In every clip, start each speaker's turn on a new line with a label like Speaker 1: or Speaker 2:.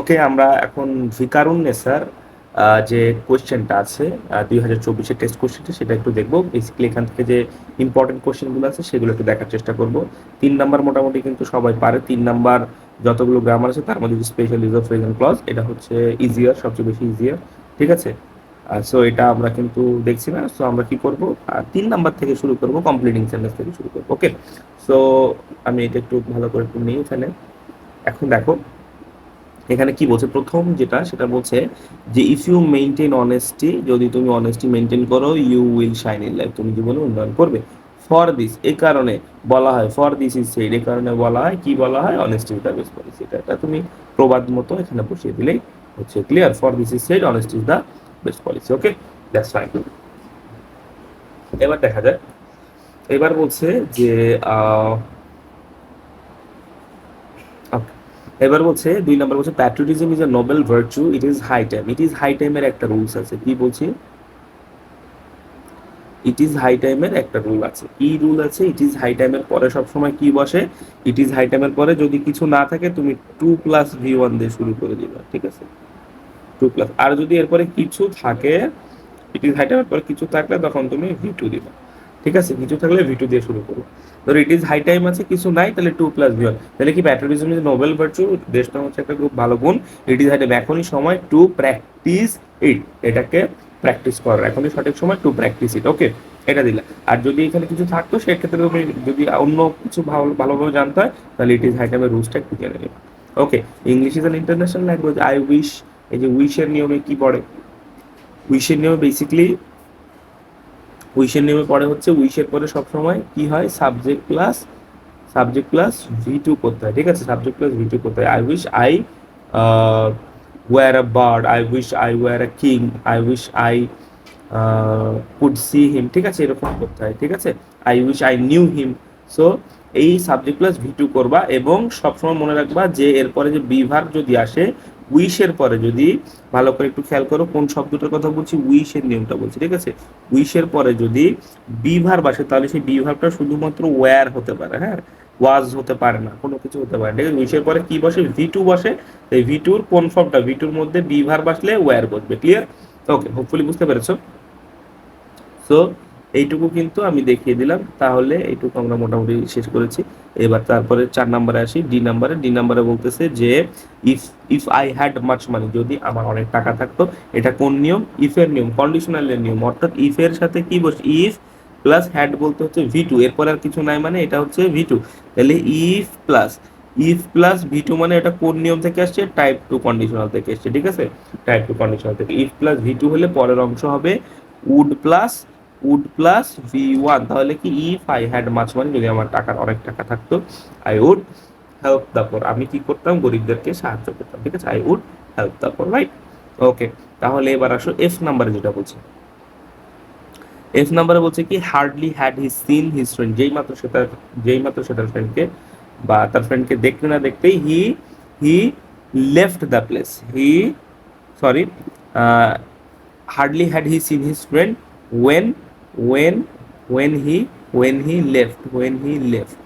Speaker 1: ওকে আমরা এখন ভিকারুন্নে, স্যার যে কোয়েশ্চেনটা আছে দুই হাজার চব্বিশের টেস্ট কোয়েশ্চেনটা সেটা একটু দেখব। বেসিক্যালি এখান থেকে যে ইম্পর্টেন্ট কোয়েশ্চেনগুলো আছে, সেগুলো একটু দেখার চেষ্টা করব। তিন নাম্বার মোটামুটি কিন্তু সবাই পারে। তিন নাম্বার যতগুলো গ্রামার আছে, তার মধ্যে special use of phrase clause এটা হচ্ছে ইজিয়ার সবচেয়ে বেশি ইজিয়ার ঠিক আছে? সো এটা আমরা কিন্তু দেখছি না। সো আমরা কি করব? তিন নাম্বার থেকে শুরু করব কমপ্লিটিং সেন্টেন্স থেকে শুরু করব। ওকে সো আমি এটা একটু ভালো করে একটু নিই এখানে এখন দেখো। এখানে কি বলছে? প্রথম যেটা, সেটা বলছে যে ইফ ইউ মেনটেন অনেস্টি যদি তুমি অনেস্টি মেনটেন করো you will shine in life তুমি জীবনে উন্নয়ন করবে। ফর দিস এই কারণে বলা হয় ফর দিস ইজ সেড এই কারণে বলা হয়, কি বলা হয়? অনেস্টি দ্য বেস্ট পলিসি এটা তুমি প্রবাদ মতো এখানে বসিয়ে দিলেই হচ্ছে clear for this is said honesty is the best policy okay that's fine এবার দেখা যায় এবার বলছে যে এবার বলছে, দুই নম্বর বলছে patriotism is a noble virtue it is high time it is high টাইমের একটা রুলস আছে। কি বলছি? ইট ইজ হাই টাইমের একটা রুল আছে। কি রুল আছে? ইট ইজ হাই টাইমের পরে সবসময় কি বসে? ইট ইজ হাই টাইমের পরে যদি কিছু না থাকে, তুমি টু প্লাস ভি ওয়ান দিয়ে শুরু করে দিবা, ঠিক আছে? টু প্লাস আর যদি এরপরে কিছু থাকে ইট ইজ হাই টাইমের পরে কিছু থাকলে তখন তুমি ভি টু দিবা। ঠিক আছে? কিছু থাকলে ভি টু দিয়ে শুরু করো। ধরো ইট ইজ হাই টাইম আছে, কিছু নাই, তাহলে টু প্লাস ভি ওয়ান তাহলে কি প্যাট্রিয়টিজম ইজ নোবেল ভার্চু দেশটা হচ্ছে একটা খুব ভালো গুণ। ইট ইজ হাই টাইম এখনই সময় টু প্র্যাকটিস ইট এটাকে প্র্যাকটিস করার। এখনই সঠিক সময় টু প্র্যাকটিস ইট ওকে এটা দিলা। আর যদি এখানে কিছু থাকতো, সেক্ষেত্রে তুমি যদি অন্য কিছু ভালো, ভালোভাবে জানতে হয়, তাহলে ইট ইজ হাই টাইমের রুলসটা একটু জেনে নেবে। Okay English is an international language I wish এই যে উইশের নিয়মে কি পড়ে? উইশের নিয়মে বেসিক্যালি উইশের নেমে পরে হচ্ছে উইশের পরে সবসময় কি হয়? Subject plus subject plus V two করতে হয়, ঠিক আছে? সাবজেক্ট প্লাস ভি টু করতে হয়। I wish I were a bird I wish I were a king I wish I could see him ঠিক আছে? এরকম করতে হয়, ঠিক আছে? I wish I knew him so এই সাবজেক্ট প্লাস ভি টু করবা এবং সবসময় মনে রাখবা যে এরপরে যে বিভাগ যদি আসে উইশের পরে যদি ভালো করে একটু খেয়াল করো, কোন শব্দটার কথা বলছি? উইশের নিয়মটা বলছি, ঠিক আছে? উইশের পরে যদি বিভার বাসে, তাহলে সেই বিভাগটা শুধুমাত্র ওয়্যার হতে পারে হ্যাঁ? ওয়াজ হতে পারে না, কোনো কিছু হতে পারে ঠিক আছে? উইশের পরে কি বসে? ভি টু বসে। এই ভি টুর কোন ফর্মটা ভি টুর মধ্যে বিভার বাসলে ওয়্যার বসবে ক্লিয়ার ওকে হোপফুলি বুঝতে পেরেছ? সো এইটুকু কিন্তু আমি দেখিয়ে দিলাম। তাহলে এইটুকু আমরা মোটামুটি শেষ করেছি। এবার তারপরে চার নাম্বারে আসি, ডি নাম্বারে। ডি নাম্বারে বলতেছে যে, if if I had much money, যদি আমার অনেক টাকা থাকতো, এটা কোন নিয়ম? ইফের নিয়ম কন্ডিশনালের নিয়ম। অর্থাৎ ইফের সাথে কি বস ইফ প্লাস হ্যাড বলতে হচ্ছে ভি টু এরপর আর কিছু নাই মানে এটা হচ্ছে ভি টু তাহলে if plus if plus V two মানে এটা কোন নিয়ম থেকে আসছে? টাইপ টু কন্ডিশনাল থেকে আসছে, ঠিক আছে? টাইপ টু কন্ডিশনাল থেকে। ইফ প্লাস ভি টু হলে পরের অংশ হবে would plus would plus V one তাহলে কি if I had much money যদি আমার টাকার অনেক টাকা থাকতো I would help the poor আমি কি করতাম? গরিবদেরকে সাহায্য করতাম, ঠিক আছে? I would help the poor right okay তাহলে এবার আসো এফ নাম্বারে যেটা বলছে। এফ নাম্বারে বলছে কি hardly had he seen his friend যেই মাত্র সে তার, যেই মাত্র সে তার ফ্রেন্ডকে বা তার ফ্রেন্ডকে দেখতে না দেখতেই he he left the place he sorry hardly had he seen his friend when when when he when he left, when he left.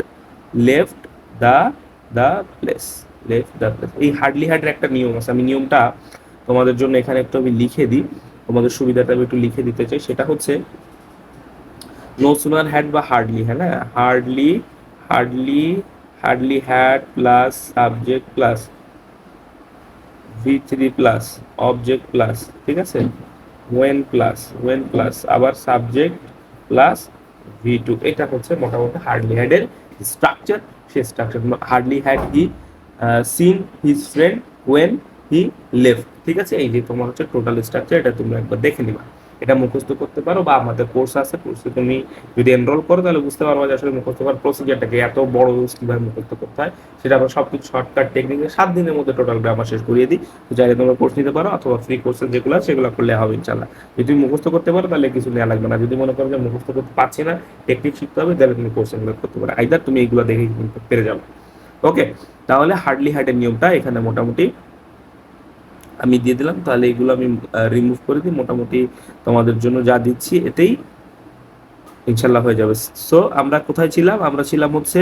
Speaker 1: Left the the place, left the place. এই হার্ডলি হার্ডের একটা নিয়ম আছে। আমি নিয়মটা তোমাদের জন্য এখানে একটু আমি লিখে দিই। তোমাদের সুবিধাটা আমি একটু লিখে দিতে চাই। সেটা হচ্ছে নো সুনার হ্যাড বা হার্ডলি হ্যাঁ না? Hardly hardly hardly had plus subject plus V three plus object plus ঠিক আছে? ওয়েন প্লাস ওয়েন প্লাস আবার সাবজেক্ট প্লাস ভি টু এটা হচ্ছে মোটামুটি হার্ডলি হ্যাডের স্ট্রাকচার সেই structure hardly had he seen his friend when he left ঠিক আছে? এই যে তোমার হচ্ছে টোটাল স্ট্রাকচার এটা তুমি একবার দেখে নিবা। এটা মুখস্থ করতে পারো বা আমাদের কোর্স আছে কোর্সে তুমি যদি এনরোল করো তাহলে বুঝতে পারব যে আসলে মুখস্থ করার প্রসিজারটাকে এত বড় কীভাবে মুখস্থ করতে হয়? সেটা আমরা সব কিছু শর্টকাট টেকনিকে সাত দিনের মধ্যে টোটাল গ্রামার শেষ করিয়ে দিই। তো চাইলে তোমরা কোর্স নিতে পারো অথবা ফ্রি কোর্সের যেগুলো আছে সেগুলো করলে হবে ইনশাল্লাহ যদি তুমি মুখস্থ করতে পারো তাহলে কিছু নেওয়া লাগবে না। যদি মনে করো যে মুখস্থ করতে পারছি না টেকনিক শিখতে হবে, তাহলে তুমি কোর্স এগুলো করতে পারো। আইদার তুমি এইগুলো দেখে পেরে যাবে। ওকে তাহলে হার্ডলি হার্টের নিয়মটা এখানে মোটামুটি আমি দিয়ে দিলাম, তাহলে এগুলো আমি রিমুভ করে দিই। মোটামুটি তোমাদের জন্য যা দিচ্ছি এতেই ইনশাল্লাহ হয়ে যাবে। সো আমরা কোথায় ছিলাম? আমরা ছিলাম হচ্ছে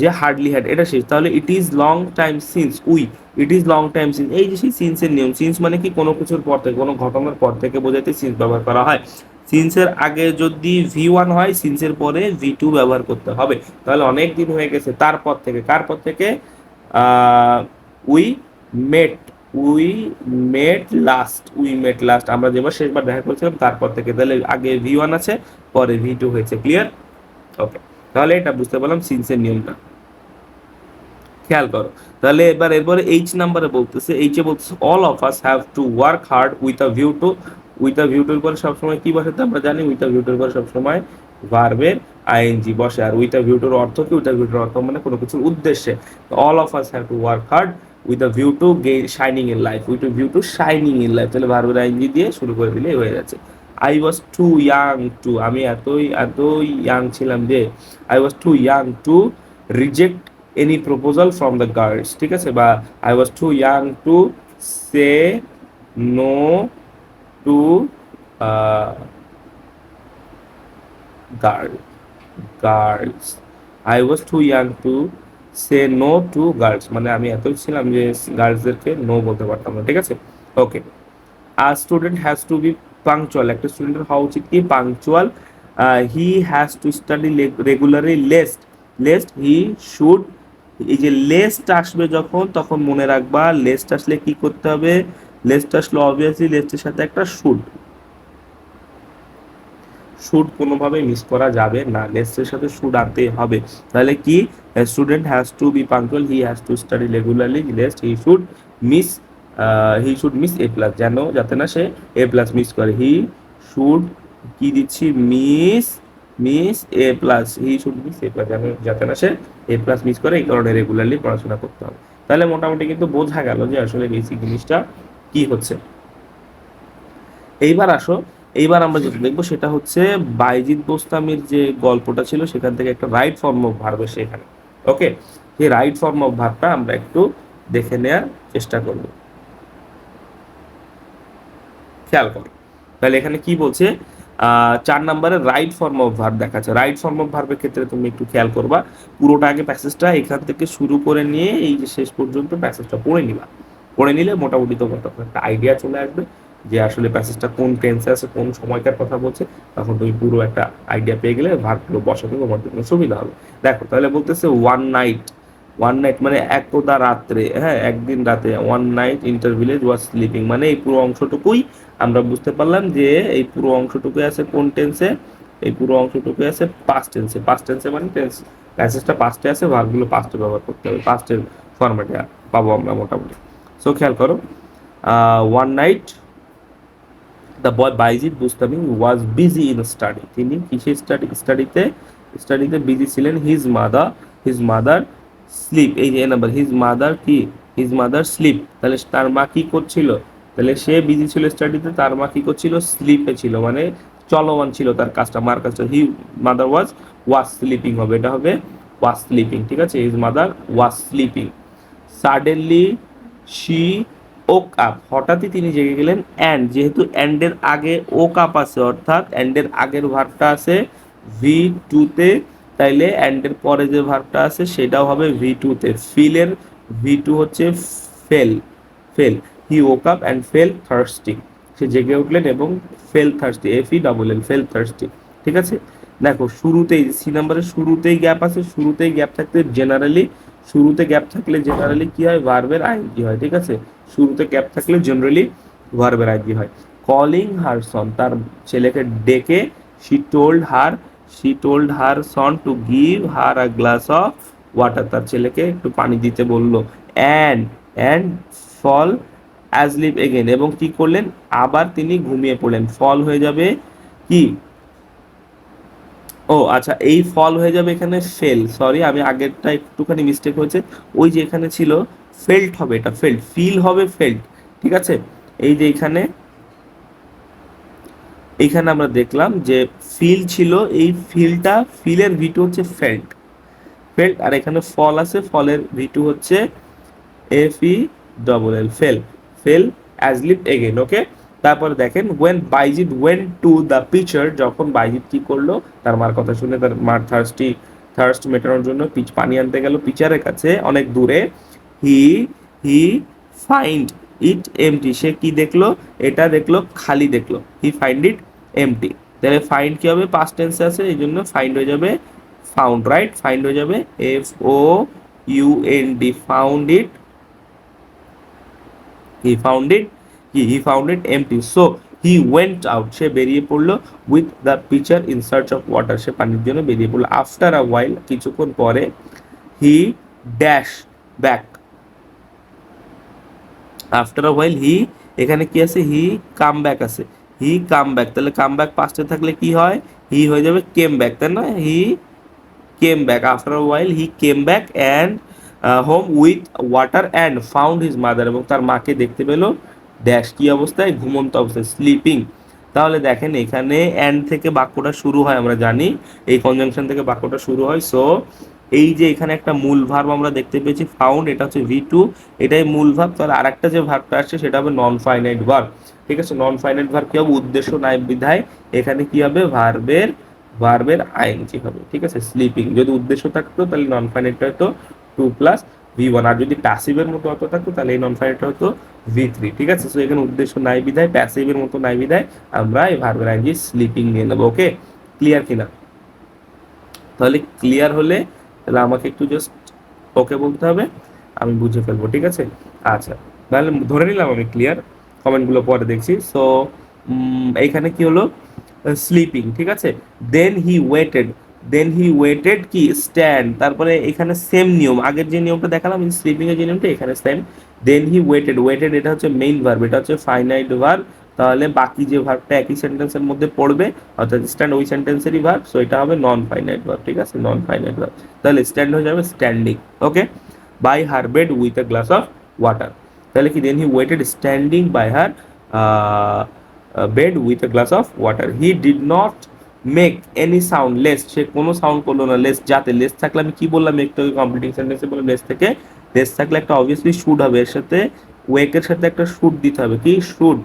Speaker 1: যে হার্ডলি হ্যাড এটা শেষ। তাহলে it is long time since we it is long time since এই যে সেই সিন্সের নিয়ম সিন্স মানে কি কোনো কিছুর পর থেকে, কোনো ঘটনার পর থেকে বোঝাতে সিন্স ব্যবহার করা হয়। সিন্সের আগে যদি ভি ওয়ান হয় সিন্সের পরে ভি টু ব্যবহার করতে হবে। তাহলে অনেক দিন হয়ে গেছে। তারপর থেকে, কার পর থেকে? We met we met last we met last আমরা যেবার শেষবার দেখা করেছিলাম, তারপর থেকে। তাহলে আগে ভি ওয়ান আছে, পরে ভি টু হয়েছে ক্লিয়ার ওকে তাহলে এটা বুঝতে পারলাম সিন্সের নিয়মটা। খেয়াল করো, তাহলে এবার এরপরে এইচ নাম্বারে বলতেছে এইচে বলতেছে all of us have to work hard with a view to with a ভিউটোর পরে সবসময় কি বসে, আমরা জানি উইথ আ ভিউটোর পরে সবসময় ভার্বের আইএনজি বসে। আর উইথ আ ভিউটোর অর্থ কি? উইথ আ ভিউটোর অর্থ মানে কোনো কিছুর উদ্দেশ্যে। All of us have to work hard with view to gay shining in life with view to shining in life তাহলে ভার্বের আইএনজি দিয়ে শুরু করে দিলে হয়ে যাচ্ছে। I was too young to আমি এতই এতই ইয়াং ছিলাম যে I was too young to reject any proposal from the girls ঠিক আছে? বা I was too young to say no to girl girls I was too young to say no to girls মানে আমি এতই ছিলাম যে গার্লসদেরকে নো বলতে পারতাম না, ঠিক আছে? Okay R student has to be punctual একটা স্টুডেন্টের হওয়া উচিত কি? Punctual he has to study regularly lest lest he should এই যে লেস্ট আসবে যখন, তখন মনে রাখবা লেস্ট আসলে কি করতে হবে? লেস্ট আসলে অবভিয়াসলি লেস্টের সাথে একটা শুড শুড কোনোভাবে মিস করা যাবে না। লেস্টের সাথে শুড আনতে হবে। তাহলে কি? Student has to be punctual he has to study regularly lest he should miss he should miss A plus যেন, যাতে না সে এ প্লাস মিস করে। হি শুড কি দিচ্ছি? Miss miss A plus he should miss A plus যাতে না সে এ plus miss করে, এই কারণে রেগুলারলি পড়াশোনা করতে হবে। তাহলে মোটামুটি কিন্তু বোঝা গেল যে আসলে বেসিক জিনিসটা কি হচ্ছে। এইবার আসো এইবার আমরা যেটা দেখব সেটা হচ্ছে বাইজিৎ বোস্তামির যে গল্পটা ছিল, সেখান থেকে একটা রাইট ফর্ম অফ ভার্ব এসে এখানে। ওকে সেই রাইট ফর্ম অফ ভার্বটা আমরা একটু দেখে নেওয়ার চেষ্টা করব। খেয়াল করো। তাহলে এখানে কি বলছে? চার নম্বরে রাইট ফর্ম অফ ভার্ব দেখাচ্ছে। রাইট ফর্ম অফ ভার্বের ক্ষেত্রে তুমি একটু খেয়াল করবা, পুরোটা আগে প্যাসেজটা এখান থেকে শুরু করে নিয়ে এই যে শেষ পর্যন্ত প্যাসেজটা পড়ে নিবা। পড়ে নিলে মোটামুটি তোমার তখন একটা আইডিয়া চলে আসবে। যে আসলে প্যাসেজটা কোন টেন্সে আছে, কোন সময়কার কথা বলছে, তখন তুমি পুরো একটা আইডিয়া পেয়ে গেলে ভার্বগুলো বসাতে তোমার জন্য সুবিধা হবে। দেখো, তাহলে বলতেছে ওয়ান নাইট ওয়ান নাইট মানে একদা রাত্রে হ্যাঁ একদিন রাতে one night inter village was sleeping মানে এই পুরো অংশটুকুই আমরা বুঝতে পারলাম যে এই পুরো অংশটুকু আছে কোন টেন্সে এই পুরো অংশটুকু আছে পাস্ট টেন্সে পাস্ট টেন্সে মানে টেন্স প্যাসেজটা পাস্টে আছে ভার্বগুলো পাস্টে ব্যবহার করতে হবে পাস্টের ফরম্যাটে পাবো আমরা মোটামুটি। সো খেয়াল করো one night the boy Bayazid Bostami was busy in study তিনি কিসে স্টাডি স্টাডিতে স্টাডিতে বিজি ছিলেন। His mother his mother sleep এই যে নাম্বার হিজ মাদার কি? হিজ মাদার স্লিপ তাহলে তার মা কি করছিল? তাহলে সে বিজি ছিল স্টাডিতে তার মা কি করছিল? স্লিপে ছিল মানে চলমান ছিল তার কাজটা, মার কাজটা। হি মাদার ওয়াজ ওয়াজ স্লিপিং হবে। এটা হবে ওয়াজ স্লিপিং ঠিক আছে? His mother was sleeping suddenly she woke up. হঠাৎই তিনি জেগে গেলেন অ্যান্ড, যেহেতু অ্যান্ডের আগে ওক আপ আছে, অর্থাৎ অ্যান্ডের আগের ভার্বটা আছে ভি টুতে তাইলে অ্যান্ডের পরে যে ভার্বটা আছে সেটাও হবে ভি টুতে ফিলের ভি টু হচ্ছে fell fell. He woke up and fell thirsty. সে জেগে উঠলেন এবং fell thirsty F E double L fell thirsty. ঠিক আছে? দেখো, শুরুতেই, সি নাম্বারের শুরুতেই গ্যাপ আছে, শুরুতেই গ্যাপ থাকতে জেনারেলি শুরুতে গ্যাপ থাকলে জেনারেলি কি হয়? ভার্বের আইনজি হয়, ঠিক আছে? শুরুতে গ্যাপ থাকলে জেনারেলি ভার্বের আইনজি হয়। কলিং হার সন তার ছেলেকে ডেকে she told her she told her son to give her a glass of water তার ছেলেকে একটু পানি দিতে বলল। And and fall asleep again এবং কি করলেন? আবার তিনি ঘুমিয়ে পড়লেন। ফল হয়ে যাবে কি? ও আচ্ছা এই ফল হয়ে যাবে এখানে ফেল সরি আমি আগেরটা একটুখানি মিস্টেক হয়েছে। ওই যে এখানে ছিল ফেল্ট হবে এটা ফেল্ট ফিল হবে ফেল্ট ঠিক আছে? এই যে এখানে এইখানে আমরা দেখলাম যে ফিল ছিল, এই ফিলটা ফিলের ভিটু হচ্ছে ফেল্ট ফেল্ট আর এখানে ফল আছে ফলের ভিটু হচ্ছে F E double L fell fell asleep again okay তারপরে দেখেন when Bayazid went to the pitcher যখন বাইজিৎ কি করল, তার মার কথা শুনে তার মার থার্স্টি থার্স্ট মেটানোর জন্য পিচ পানি আনতে গেল পিচারের কাছে, অনেক দূরে। হি হি ফাইন্ড ইট এমটি সে কি দেখল? এটা দেখল, খালি দেখল। হি ফাইন্ড ইট এমটি তাহলে ফাইন্ড কি হবে? পাস্ট টেন্সে আছে, এই জন্য ফাইন্ড হয়ে যাবে ফাউন্ড রাইট ফাইন্ড হয়ে যাবে F O U N D found it he found it he he found it empty so he went out সে বেরিয়ে পড়ল with the pitcher in search of water সে পানির জন্য বেরিয়ে পড়ল। আফটার আ ওয়াইল কিছুক্ষণ পরে he dash back after a while he এখানে কি আছে? হি কাম ব্যাক আছে। হি কাম ব্যাক তাহলে কাম ব্যাক পাস্টে থাকলে কি হয়? হি হয়ে যাবে কেম ব্যাক তাই না? He came back after a while he came back and home with water and found his mother এবং তার মাকে দেখতে পেল। ড্যাশ কি অবস্থায়? ঘুমন্ত অবস্থায় স্লিপিং তাহলে দেখেন এখানে অ্যান্ড থেকে বাক্যটা শুরু হয়, আমরা জানি। এই কনজাংশন থেকে বাক্যটা শুরু হয় সো এই যে এখানে একটা মূল ভার্ব আমরা দেখতে পেয়েছি ফাউন্ড এটা হচ্ছে ভি টু এটাই মূল ভার্ব তাহলে আরেকটা যে ভার্বটা আসছে, সেটা হবে নন ফাইনাইট ভার্ব ঠিক আছে? নন ফাইনাইট ভার্ব কি হবে? উদ্দেশ্য নাই বিধায়। এখানে কি হবে? ভার্বের ভার্বের আইএনজি হবে? ঠিক আছে? স্লিপিং যদি উদ্দেশ্য থাকতো, তাহলে নন ফাইনাইট হয়তো টু প্লাস ভি ওয়ান আর যদি প্যাসিভের মতো অত থাকতো, তাহলে এই নন ফাইনাইট হতো ভি থ্রি ঠিক আছে? সো এখানে উদ্দেশ্য নাই বিধায় প্যাসিভের মতো নাই বিধায় আমরা এই ভার্বের আইএনজি স্লিপিং নিয়ে নেব ওকে ক্লিয়ার কিনা? তাহলে ক্লিয়ার হলে তাহলে আমাকে একটু জাস্ট ওকে বলতে হবে, আমি বুঝে ফেলব, ঠিক আছে? আচ্ছা তাহলে ধরে নিলাম আমি ক্লিয়ার কমেন্টগুলো পরে দেখছি। সো এইখানে কি হলো? স্লিপিং ঠিক আছে? Then he waited then he waited কি? স্ট্যান্ড তারপরে এখানে সেম নিয়ম। আগের যে নিয়মটা দেখালাম স্লিপিং এর যে নিয়মটা, এখানে same then he waited waited এটা হচ্ছে মেইন ভার্ব এটা হচ্ছে ফাইনাইট ভার্ব তাহলে বাকি যে ভার্বটা একই সেন্টেন্সের মধ্যে পড়বে, অর্থাৎ স্ট্যান্ড ওই সেন্টেন্সেরই ভার্ব সো এটা হবে নন ফাইনাইট ভার্ব ঠিক আছে? নন ফাইনাইট ভার্ব তাহলে স্ট্যান্ড হয়ে যাবে standing okay by her bed with a glass of water তাহলে কি? Then he waited standing by her bed with a glass of water he did not make any sound less সে কোনো sound করল না less যাতে less থাকলে আমি কি বললাম, একটু কমপ্লিটিং সেন্টেন্সে বললাম লেস থেকে লেস থাকলে একটা অবভিয়াসলি শুড হবে, এর সাথে ওয়েকের সাথে একটা শুড দিতে হবে, কি? শুড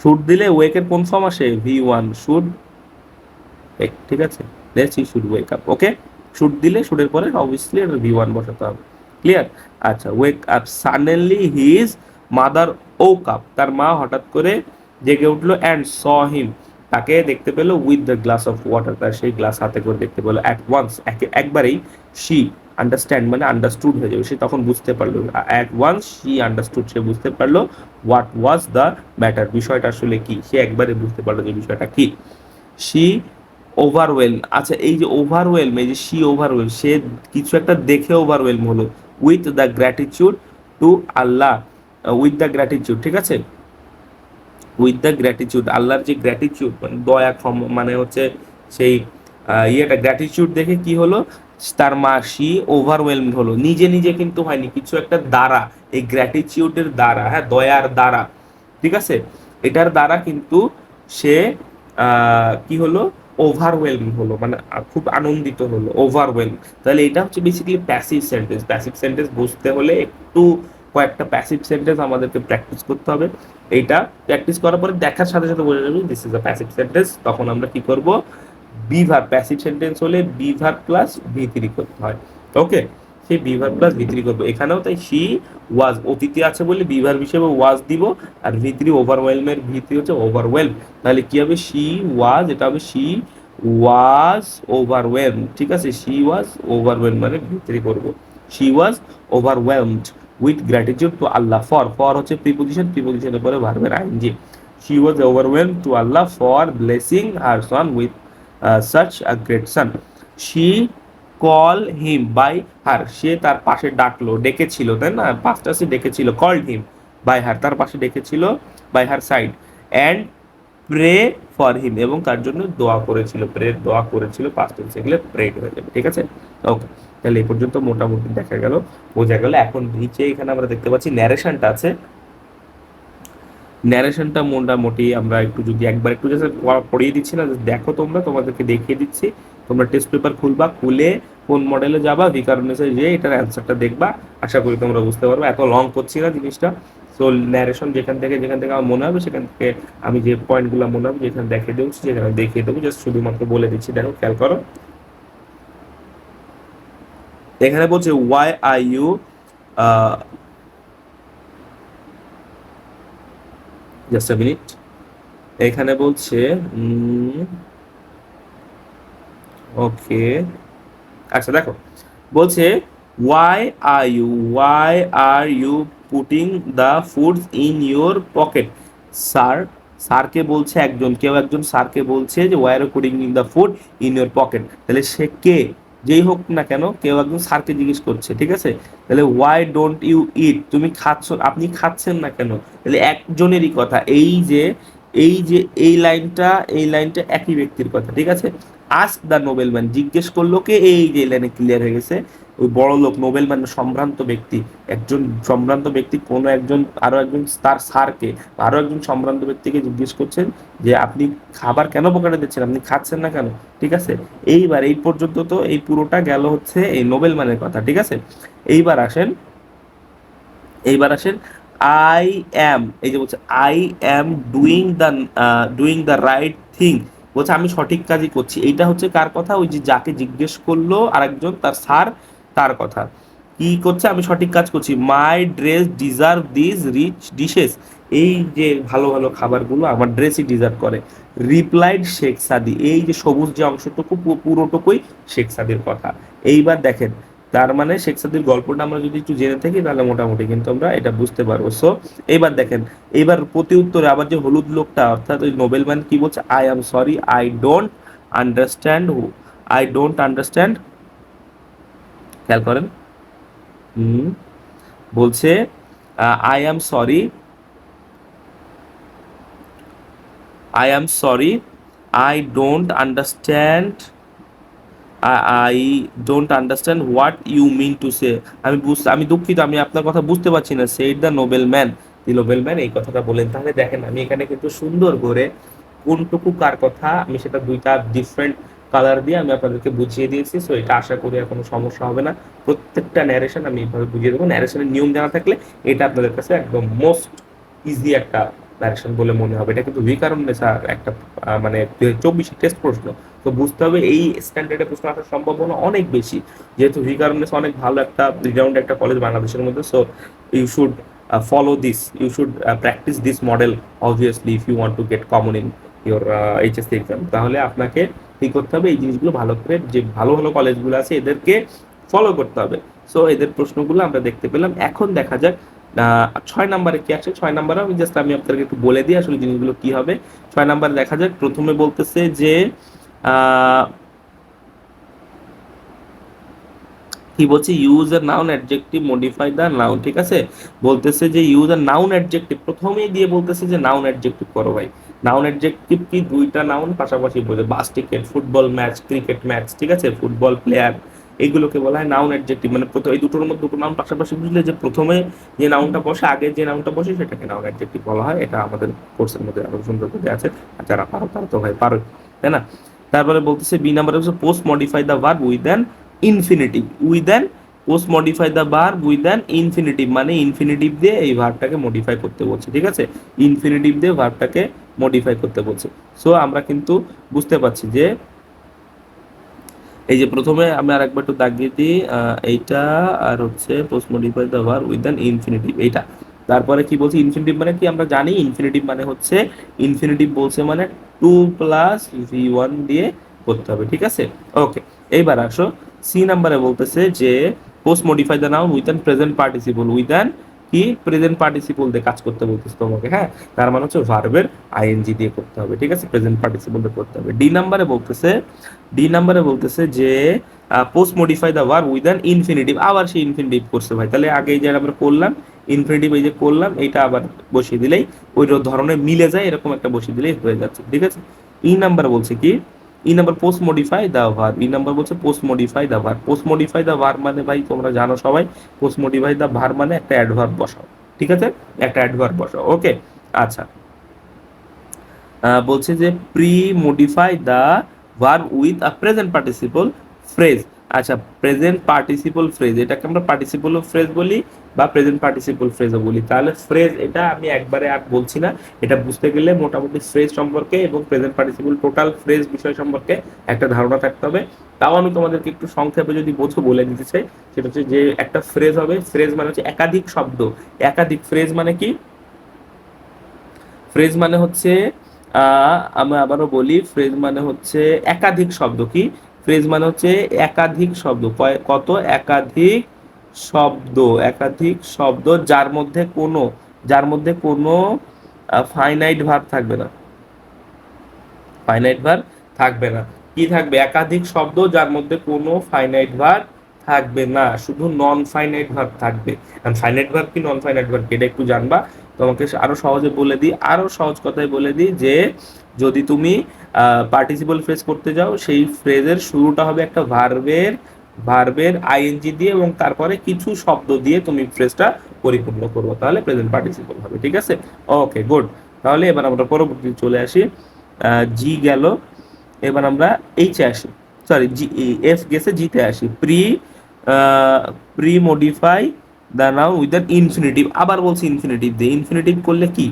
Speaker 1: শুড দিলে ওয়েকের কোন ফর্ম আসে? ভি ওয়ান শুড ঠিক আছে? Let's he should wake up okay should দিলে শুডের পরে অবভিয়াসলি এটা ভি ওয়ান বসাতে হবে ক্লিয়ার আচ্ছা wake up suddenly his mother woke up তার মা হঠাৎ করে জেগে উঠল অ্যান্ড স হিম তাকে দেখতে পেল with the glass of water তার সেই গ্লাস হাতে করে দেখতে পেল অ্যাট ওয়ান্স একবারেই শি আন্ডারস্ট্যান্ড মানে আন্ডারস্টুড হয়ে যাবে। সে তখন বুঝতে পারল। অ্যাট ওয়ান্স শি আন্ডারস্টুড সে বুঝতে পারল হোয়াট ওয়াজ দ্য ম্যাটার বিষয়টা আসলে কি? সে একবারে বুঝতে পারল যে বিষয়টা কি। শি ওভারওয়েল আচ্ছা এই যে ওভারওয়েলম এই যে শি ওভারওয়েল সে কিছু একটা দেখে ওভারওয়েলম হলো। With the gratitude to Allah with the gratitude ঠিক আছে? উইথ দ্য গ্র্যাটিচিউড আল্লাহর যে গ্র্যাটিচিউড মানে দয়া, ক্ষম মানে হচ্ছে সেই ইয়েটা গ্র্যাটিচিউড দেখে কি হলো? তার মা সি ওভারওয়েলম হলো। নিজে নিজে কিন্তু হয়নি, কিছু একটা দ্বারা, এই গ্র্যাটিচিউডের দ্বারা হ্যাঁ দয়ার দ্বারা, ঠিক আছে? এটার দ্বারা কিন্তু সে কি হলো? ওভারওয়েলম হলো মানে খুব আনন্দিত হলো ওভারওয়েলম তাহলে এটা হচ্ছে basically passive sentence passive sentence বুঝতে হলে একটু কয়েকটা প্যাসিভ সেন্টেন্স আমাদেরকে প্র্যাকটিস করতে হবে। এইটা প্র্যাকটিস করার পরে দেখার সাথে সাথে বোঝা যাবে this is a passive sentence তখন আমরা কি করব? বিভার প্যাসিভ সেন্টেন্স হলে be be verb plus V three করতে হয়। ওকে সেই বিভার প্লাস ভিতরি করব। এখানেও তাই শি ওয়াজ অতীতে আছে বলে বি বিভার হিসেবে ওয়াজ দিব, আর ভিতরি ওভারওয়েলমের ভিতরি হচ্ছে ওভারওয়েলম তাহলে কি হবে? শি ওয়াজ এটা হবে শি ওয়াজ ওভারওয়েলম ঠিক আছে? শি ওয়াজ ওভারওয়েলম মানে ভিতরি করব। She was overwhelmed with gratitude to Allah for for হচ্ছে প্রিপোজিশন প্রিপোজিশনের পরে ভার্বের ING she was overwhelm to Allah for blessing her son with such a great son she call him by her সে তার পাশে ডাকলো, ডেকেছিল, তাই না? পাঁচটা সে ডেকেছিল কল হিম বাই হার তার পাশে ডেকেছিল by her side and pray for him এবং তার জন্য দোয়া করেছিল প্রে দোয়া করেছিল পাঁচটা সেগুলো প্রেড হয়ে যাবে ঠিক আছে? ওকে তাহলে এই পর্যন্ত মোটামুটি দেখা গেল, বোঝা গেল এখন নিচে এখানে আমরা দেখতে পাচ্ছি ন্যারেশনটা আছে। ন্যারেশনটা মোটামুটি আমরা একটু যদি একবার একটু জাস্ট পড়িয়ে দিচ্ছি না দেখো তোমরা, তোমাদেরকে দেখিয়ে দিচ্ছি। তোমরা টেস্ট পেপার খুলবা, খুলে কোন মডেলে যাবা ভিকারনেসে যে এটার অ্যান্সারটা দেখবা। আশা করি তোমরা বুঝতে পারবে, এত লং করছি না জিনিসটা। সো ন্যারেশন যেখান থেকে যেখান থেকে আমার মনে হবে, সেখান থেকে আমি যে পয়েন্টগুলো মনে হবে, যেখানে দেখিয়ে দেবো যেখানে দেখিয়ে দেবো। জাস্ট শুধুমাত্র বলে দিচ্ছি, দেখো, খেয়াল করো। এখানে বলছে why I you just minute এখানে বলছে ওকে আচ্ছা দেখো। বলছে why are you why are you putting the food in your pocket sir স্যারকে বলছে একজন, কেউ একজন স্যারকে বলছে যে why are putting in the food in your pocket তাহলে সে কে? যেই হোক না কেন, কেউ একজন স্যারকে জিজ্ঞেস করছে, ঠিক আছে? তাহলে ওয়াই ডোন্ট ইউ ইট তুমি খাচ্ছ, আপনি খাচ্ছেন না কেন? তাহলে একজনেরই কথা, এই যে এই যে, এই লাইনটা এই লাইনটা একই ব্যক্তির কথা, ঠিক আছে? আস্ক দ্য নোবেলম্যান জিজ্ঞেস করল কে? এই যে লাইনে ক্লিয়ার হয়ে গেছে। ওই বড় লোক নোবেলম্যান সম্ভ্রান্ত ব্যক্তি, একজন সম্ভ্রান্ত ব্যক্তি, কোনো একজন, আরও একজন তার স্যারকে, আরও একজন সম্ভ্রান্ত ব্যক্তিকে জিজ্ঞেস করছেন যে, আপনি খাবার কেন পকেটে দিচ্ছেন? আপনি খাচ্ছেন না কেন? ঠিক আছে? এইবার এই পর্যন্ত তো এই পুরোটা গেল হচ্ছে এই নোবেলম্যানের কথা, ঠিক আছে? এইবার আসেন এইবার আসেন আই অ্যাম এই যে বলছে I am doing the doing the right thing বলছে, আমি সঠিক কাজই করছি। এইটা হচ্ছে কার কথা? ওই যে যাকে জিজ্ঞেস করল আরেকজন, তার স্যার তার কথা। কি করছে? আমি সঠিক কাজ করছি। My dress deserve this rich dishes এই যে ভালো ভালো খাবারগুলো আমার ড্রেসই ডিজার্ভ করে। রিপ্লাইড শেখ সাদি এই যে সবুজ যে অংশটুকু পুরোটুকুই শেখ সাদির কথা। এইবার দেখেন, তার মানে শেখ সাদির গল্পটা আমরা যদি একটু জেনে থাকি, তাহলে মোটামুটি কিন্তু আমরা এটা বুঝতে পারব। সো এইবার দেখেন, এইবার প্রতি উত্তরে আবার যে হলুদ লোকটা, অর্থাৎ ওই নোবেলম্যান কি বলছে? I am sorry I don't understand who I don't understand খেয়াল করেন। হুম, বলছে I am sorry I am sorry I don't understand I don't understand what you mean to say আমি বুঝতে আমি দুঃখিত, আমি আপনার কথা বুঝতে পারছি না said the noble man the noble man এই কথাটা বলেন তাহলে দেখেন, আমি এখানে কিন্তু সুন্দর করে কোনটুকু কার কথা, আমি সেটা দুইটা ডিফারেন্ট কালার দিয়ে আমি আপনাদেরকে বুঝিয়ে দিয়েছি সো এটা আশা করি আর কোনো সমস্যা হবে না। প্রত্যেকটা ন্যারেশন আমি এইভাবে বুঝিয়ে দেবো। ন্যারেশনের নিয়ম জানা থাকলে এটা আপনাদের কাছে একদম মোস্ট ইজি একটা ন্যারেশন বলে মনে হবে। এটা কিন্তু ভিকারণে স্যার একটা মানে দুই হাজার চব্বিশের টেস্ট প্রশ্ন। তো বুঝতে হবে এই স্ট্যান্ডার্ডে প্রশ্ন আসার সম্ভাবনা অনেক বেশি। যেহেতু ভিকারণেস অনেক ভালো একটা রিনাউন্ড একটা কলেজ বাংলাদেশের মধ্যে so you should follow this you should practice this model obviously if you want to get common in your HSC exam তাহলে আপনাকে কি করতে হবে, এই জিনিসগুলো ভালো করে যে ভালো ভালো কলেজগুলো আছে এদেরকে ফলো করতে হবে। সো এদের প্রশ্নগুলো আমরা দেখতে পেলাম। এখন দেখা যাক ছয় নম্বরে কি আছে? ছয় নম্বরে আমি জাস্ট আমি আপনাদেরকে একটু বলে দিই আসলে জিনিসগুলো কি হবে। ছয় নম্বরে দেখা যাক, প্রথমে বলতেছে যে কি বলছে? Use a noun adjective modify the noun ঠিক আছে? বলতেছে যে ইউজ এ নাউন অ্যাডজেক্টিভ প্রথমেই দিয়ে বলতেছে যে নাউন অ্যাডজেক্টিভ করো ভাই। নাউন অ্যাডজেক্টিভ কি দুইটা নাউন পাশাপাশি বোঝে bus ticket football match, cricket match, ঠিক আছে? ফুটবল প্লেয়ার, এগুলোকে বলা হয় নাউন অ্যাডজেক্টিভ মানে প্রথম এই দুটোর মধ্যে দুটো নাউন পাশাপাশি বুঝলে যে প্রথমে যে নাউনটা বসে, আগে যে নাউনটা বসে, সেটাকে নাউন অ্যাডজেক্টিভ বলা হয়, এটা আমাদের কোর্সের মধ্যে আরও সুন্দর করে আছে। আর যারা পারো, তারা তো ভাই পারো তাই না? তারপরে বলতেছে বি নাম্বার হচ্ছে post modify the verb with an infinitive with an post modify the bar with an infinitive মানে ইনফিনিটিভ দিয়ে এই ভার্বটাকে মডিফাই করতে বলছে, ঠিক আছে? ইনফিনিটিভ দিয়ে ভার্বটাকে মডিফাই করতে বলছে। সো আমরা কিন্তু বুঝতে পারছি যে এই যে প্রথমে আমি আর একবার একটু দাগিয়ে দিই এইটা আর হচ্ছে পোস্ট মডিফাই দ্য বার উইথ অ্যান ইনফিনিটিভ এইটা। তারপরে কি বলছি? ইনফিনিটিভ মানে কি? আমরা জানি ইনফিনিটিভ মানে হচ্ছে ইনফিনিটিভ বলছে মানে টু প্লাস ভি ওয়ান দিয়ে করতে হবে, ঠিক আছে? ওকে এইবার আসো। সি নাম্বারে বলতেছে যে post modify the noun with an present participle with an কি? প্রেজেন্ট পার্টিসিপল দিয়ে কাজ করতে বলতেছে তোমাকে হ্যাঁ? তার মানে হচ্ছে ভার্বের আইএনজি দিয়ে করতে হবে, ঠিক আছে? প্রেজেন্ট পার্টিসিপল দিয়ে করতে হবে। ডি নাম্বারে বলতেছে ডি নাম্বারে বলতেছে যে post modify the verb with an infinitive আবার সে ইনফিনিটিভ করছে ভাই। তাহলে আগে যে আমরা করলাম ইনফিনিটিভ এই যে করলাম এটা আবার বসিয়ে দিলেই ওই ধরনের মিলে যায়, এরকম একটা বসিয়ে দিলেই হয়ে যাচ্ছে, ঠিক আছে? ই নাম্বার বলছে কি? E number post modify the verb E number বলছে post modify the verb post modify the verb মানে ভাই তোমরা জানো সবাই পোস্ট মডিফাই দা ভার মানে একটা অ্যাডভার্ব বসাও, ঠিক আছে? একটা অ্যাডভার্ব বসাও, ওকে? আচ্ছা। বলছে যে pre modify the verb with a present participle phrase আচ্ছা প্রেজেন্ট পার্টিসিপল ফ্রেজ এটাকে আমরা পার্টিসিপল ফ্রেজ বলি বা প্রেজেন্ট পার্টিসিপল ফ্রেজও বলি। তাহলে ফ্রেজ এটা আমি একবারে আর বলছি না। এটা বুঝতে গেলে মোটামুটি ফ্রেজ সম্পর্কে এবং প্রেজেন্ট পার্টিসিপল টোটাল ফ্রেজ বিষয় সম্পর্কে একটা ধারণা থাকতে হবে। তাও আমি তোমাদেরকে একটু সংক্ষেপে যদি বোঝো বলে দিতে চাই, সেটা হচ্ছে যে একটা ফ্রেজ হবে ফ্রেজ মানে হচ্ছে একাধিক শব্দ। একাধিক ফ্রেজ মানে কি? ফ্রেজ মানে হচ্ছে আমি আবারও বলি ফ্রেজ মানে হচ্ছে একাধিক শব্দ। কি? ফ্রেজ মানে হচ্ছে একাধিক শব্দ। কত একাধিক শব্দ? একাধিক শব্দ যার মধ্যে কোনো যার মধ্যে কোনো ফাইনাইট ভার থাকবে না। ফাইনাইট ভার থাকবে না। কি থাকবে? একাধিক শব্দ যার মধ্যে কোনো ফাইনাইট ভার্ব থাকবে না, শুধু নন ফাইনাইট ভার্ব থাকবে ফাইনাইট ভার্ব কি? নন ফাইনাইট ভার্ব এটা একটু জানবা। তোমাকে আরও সহজে বলে দিই, আরও সহজ কথায় বলে দিই যে, যদি তুমি পার্টিসিপল ফ্রেজ করতে যাও, সেই ফ্রেজের শুরুটা হবে একটা ভার্বের ভার্বের আইএনজি দিয়ে এবং তারপরে কিছু শব্দ দিয়ে তুমি ফ্রেজটা পরিপূর্ণ করব। তাহলে প্রেজেন্ট পার্টিসিপল হবে, ঠিক আছে? ওকে গুড তাহলে এবার আমরা পরবর্তী চলে আসি। জি গেল। এবার আমরা এইচে আসি। সরি জি এফ গেছে জিতে আসি। Pre pre modify the noun with than infinitive আবার বলছি ইনফিনিটিভ দিয়ে। ইনফিনিটিভ করলে কি?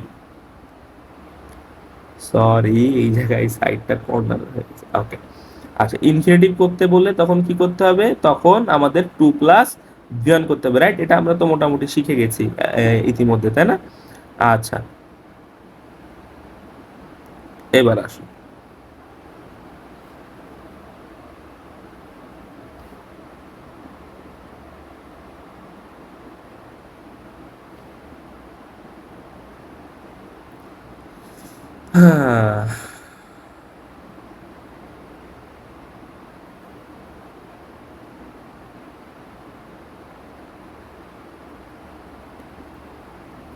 Speaker 1: সরি এই জায়গায় সাইডটা কর্নার হয়ে গেছে। ওকে আচ্ছা ইনফিনিটিভ করতে বললে তখন কি করতে হবে? তখন আমাদের টু প্লাস জয়েন করতে হবে রাইট এটা আমরা তো মোটামুটি শিখে গেছি ইতিমধ্যে, তাই না? আচ্ছা। এবার আসুন।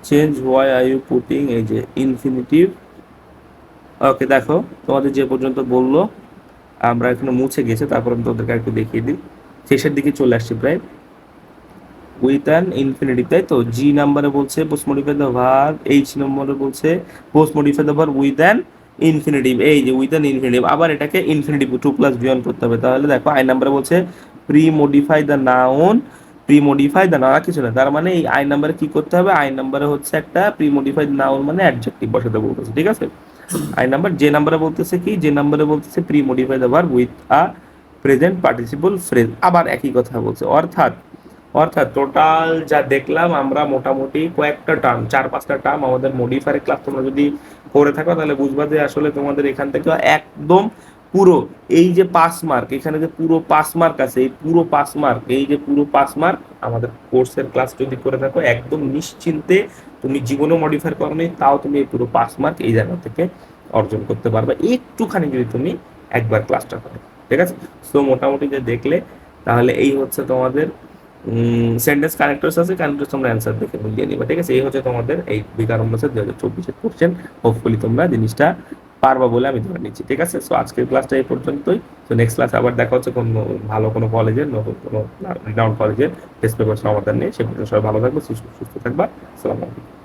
Speaker 1: Change why are you putting এই যে ইনফিনিটিভ ওকে দেখো, তোমাদের যে পর্যন্ত বলল, আমরা এখানে মুছে গেছে, তারপর আমি তোদেরকে একটু দেখিয়ে দিই। শেষের দিকে চলে আসছি প্রায়। উইথ অ্যান ইনফিনিটিভ তাই তো? জি নাম্বারে বলছে post modify the verb H নম্বরে বলছে post modify the verb with an infinitive এই যে উইথ অ্যান ইনফিনিটিভ আবার এটাকে ইনফিনিটিভ টু প্লাস বিয়ন করতে হবে। তাহলে দেখো আই নাম্বারে বলছে pre modify the noun pre modify the noun কিছু না। তার মানে এই আই নাম্বারে কি করতে হবে? আই নাম্বারে হচ্ছে একটা প্রি মডিফাইড নাউন মানে অ্যাডজেক্টিভ বসাতে বলতেছে, ঠিক আছে? আই নাম্বার যে নাম্বারে বলতেছে কি? যে নাম্বারে বলতেছে pre modify the verb with a present participle phrase আবার একই কথা বলছে। অর্থাৎ অর্থাৎ টোটাল যা দেখলাম, আমরা মোটামুটি কয়েকটা টার্ম চার পাঁচটা টার্ম আমাদের মডিফায়ার ক্লাস তোমরা যদি করে থাকো, তাহলে বুঝবা যে আসলে তোমাদের এখান থেকে একদম পুরো এই যে পাস মার্ক এখানে যে পুরো পাস মার্ক আছে, এই পুরো পাস মার্ক এই যে পুরো পাস মার্ক আমাদের কোর্সের ক্লাস যদি করে থাকো, একদম নিশ্চিন্তে তুমি জীবনে মডিফাই করনি তাও তুমি এই পুরো পাস মার্ক এই জায়গা থেকে অর্জন করতে পারবে। একটুখানি যদি তুমি একবার ক্লাসটা করো, ঠিক আছে? সো মোটামুটি যে দেখলে, তাহলে এই হচ্ছে তোমাদের সেন্টেন্স কানেক্টরস আছে কানেক্টরস তোমরা অ্যান্সার দেখে বুঝিয়ে নিবা, ঠিক আছে? এই হচ্ছে তোমাদের এই বিকারম মাসের দু হাজার চব্বিশের কোশ্চেন হোপফুলি তোমরা জিনিসটা পারবা বলে আমি ধরে নিচ্ছি, ঠিক আছে? সো আজকের ক্লাসটা এই পর্যন্তই। তো নেক্সট ক্লাস আবার দেখা হচ্ছে কোনো ভালো কোনো কলেজের নতুন কোনো রিনাউন্ড কলেজের টেস্ট পেপার সমাধান নিয়ে। সে পর্যন্ত সবাই ভালো থাকবে সুস্থ থাকবা। আসসালামু আলাইকুম।